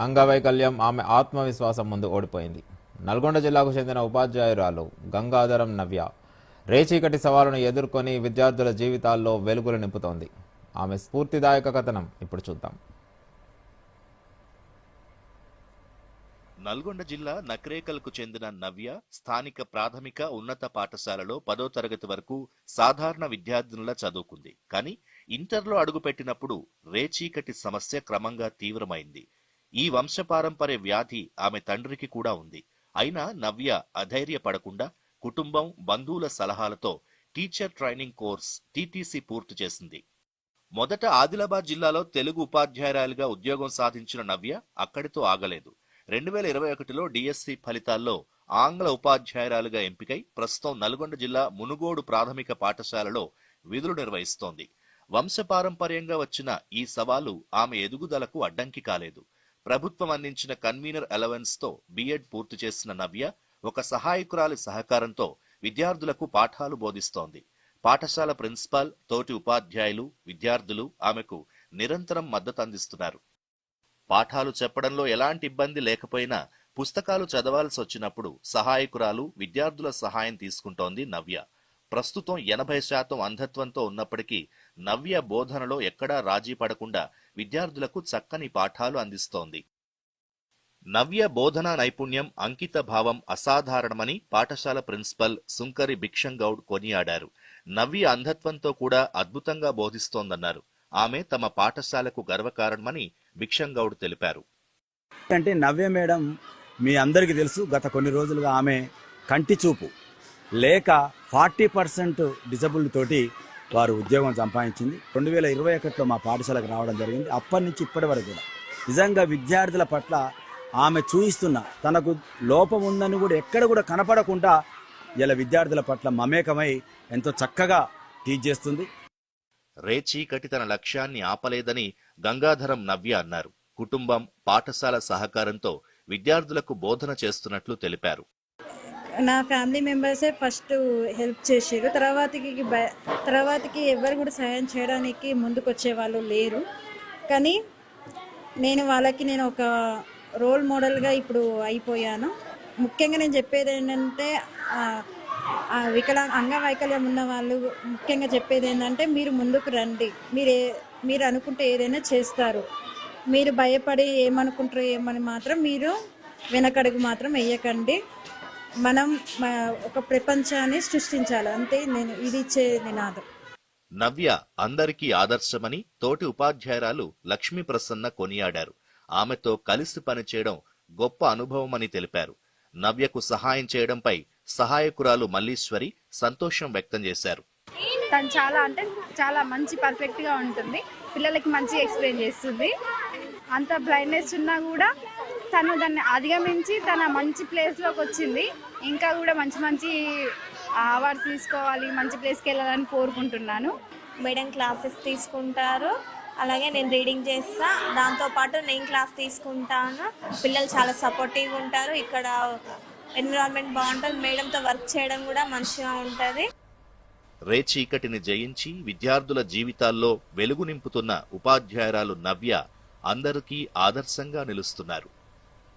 అంగవైకల్యం ఆమె ఆత్మవిశ్వాసం ముందు ఓడిపోయింది. నల్గొండ జిల్లాకు చెందిన ఉపాధ్యాయురాలు గంగాధరం నవ్య రేచీకటి సవాలును ఎదుర్కొని విద్యార్థుల జీవితాల్లో వెలుగులు నింపుతోంది. ఆమె స్ఫూర్తిదాయక కథనం ఇప్పుడు చూద్దాం. నల్గొండ జిల్లా నక్రేకల్కు చెందిన నవ్య స్థానిక ప్రాథమిక ఉన్నత పాఠశాలలో పదో తరగతి వరకు సాధారణ విద్యార్థినుల చదువుకుంది. కానీ ఇంటర్లో అడుగుపెట్టినప్పుడు రేచీకటి సమస్య క్రమంగా తీవ్రమైంది. ఈ వంశపారంపర్య వ్యాధి ఆమె తండ్రికి కూడా ఉంది. అయినా నవ్య అధైర్యపడకుండా కుటుంబం బంధువుల సలహాలతో టీచర్ ట్రైనింగ్ కోర్స్ టీటీసీ పూర్తి చేసింది. మొదట ఆదిలాబాద్ జిల్లాలో తెలుగు ఉపాధ్యాయురాలుగా ఉద్యోగం సాధించిన నవ్య అక్కడితో ఆగలేదు. రెండు వేల ఇరవై ఒకటిలో డిఎస్సి ఫలితాల్లో ఆంగ్ల ఉపాధ్యాయురాలుగా ఎంపికై ప్రస్తుతం నల్గొండ జిల్లా మునుగోడు ప్రాథమిక పాఠశాలలో విధులు నిర్వహిస్తోంది. వంశపారంపర్యంగా వచ్చిన ఈ సవాలు ఆమె ఎదుగుదలకు అడ్డంకి కాలేదు. ప్రభుత్వం అందించిన కన్వీనర్ అలవెన్స్తో బిఎడ్ పూర్తి చేసిన నవ్య ఒక సహాయకురాలి సహకారంతో విద్యార్థులకు పాఠాలు బోధిస్తోంది. పాఠశాల ప్రిన్సిపాల్ తోటి ఉపాధ్యాయులు విద్యార్థులు ఆమెకు నిరంతరం మద్దతు అందిస్తున్నారు. పాఠాలు చెప్పడంలో ఎలాంటి ఇబ్బంది లేకపోయినా పుస్తకాలు చదవాల్సి వచ్చినప్పుడు సహాయకురాలు విద్యార్థుల సహాయం తీసుకుంటోంది నవ్య. ప్రస్తుతం ఎనభై శాతం అంధత్వంతో ఉన్నప్పటికీ నవ్య బోధనలో ఎక్కడా రాజీ పడకుండా విద్యార్థులకు చక్కని పాఠాలు అందిస్తోంది. నవ్య బోధనా నైపుణ్యం అంకిత భావం అసాధారణమని పాఠశాల ప్రిన్సిపల్ సుంకరి భిక్షంగౌడ్ కొనియాడారు. నవ్య అంధత్వంతో కూడా అద్భుతంగా బోధిస్తోందన్నారు. ఆమె తమ పాఠశాలకు గర్వకారణమని భిక్షంగౌడ్ తెలిపారు. అంటే నవ్య మేడం మీ అందరికీ తెలుసు గత కొన్ని రోజులుగా ఆమె కంటి చూపు లేక ఫార్టీ పర్సెంట్ డిజబుల్ తోటి వారు ఉద్యోగం సంపాదించింది. రెండు వేల ఇరవై ఒకటిలో మా పాఠశాలకు రావడం జరిగింది. అప్పటి నుంచి ఇప్పటి వరకు కూడా. నిజంగా విద్యార్థుల పట్ల ఆమె చూయిస్తున్న తనకు లోపం ఉందని కూడా ఎక్కడ కూడా కనపడకుండా ఇలా విద్యార్థుల పట్ల మమేకమై ఎంతో చక్కగా టీచ్ చేస్తుంది. రేచీకటి తన లక్ష్యాన్ని ఆపలేదని గంగాధరం నవ్య అన్నారు. కుటుంబం పాఠశాల సహకారంతో విద్యార్థులకు బోధన చేస్తున్నట్లు తెలిపారు. నా ఫ్యామిలీ మెంబర్సే ఫస్ట్ హెల్ప్ చేసారు. తర్వాతకి తర్వాతకి ఎవరు కూడా సహాయం చేయడానికి ముందుకు వచ్చేవాళ్ళు లేరు. కానీ నేను వాళ్ళకి నేను ఒక రోల్ మోడల్గా ఇప్పుడు అయిపోయాను. ముఖ్యంగా నేను చెప్పేది ఏంటంటే వికలా అంగవైకల్యం ఉన్న వాళ్ళు ముఖ్యంగా చెప్పేది ఏంటంటే మీరు ముందుకు రండి. మీరు మీరు అనుకుంటే ఏదైనా చేస్తారు. మీరు భయపడి ఏమనుకుంటారో ఏమని మాత్రం మీరు వెనకడుగు మాత్రం వేయకండి. మనం మ- ఒక ప్రపంచాన్ని సృష్టించాలి. అంతే నేను ఇది ఇచ్చే నినాదం. నవ్య అందరికీ ఆదర్శమని తోటి ఉపాధ్యాయురాలు లక్ష్మీ ప్రసన్న కొనియాడారు. ఆమెతో కలిసి పనిచేయడం గొప్ప అనుభవమని తెలిపారు. నవ్యకు సహాయం చేయడంపై సహాయకురాలు మల్లీశ్వరి సంతోషం వ్యక్తం చేశారు. తను చాలా అంటే చాలా మంచి పర్ఫెక్ట్గా ఉంటుంది. పిల్లలకి మంచిగా ఎక్స్ప్లెయిన్ చేస్తుంది. అంత బ్లైండ్నెస్ ఉన్నా కూడా తను దాన్ని అధిగమించి తన మంచి ప్లేస్లోకి వచ్చింది. ఇంకా కూడా మంచి మంచి అవార్డ్స్ తీసుకోవాలి మంచి ప్లేస్కి వెళ్ళాలని కోరుకుంటున్నాను. మేడం క్లాసెస్ తీసుకుంటారు. అలాగే నేను రీడింగ్ చేస్తా. దాంతోపాటు నేను క్లాస్ తీసుకుంటాను. పిల్లలు చాలా సపోర్టివ్గా ఉంటారు. ఇక్కడ ఎన్విరాన్మెంట్ బాగుంటుంది. మేడంతో వర్క్ చేయడం కూడా మంచిగా ఉంటుంది. రేచీకటిని జయించి విద్యార్థుల జీవితాల్లో వెలుగు నింపుతున్న ఉపాధ్యాయురాలు నవ్య అందరికీ ఆదర్శంగా నిలుస్తున్నారు.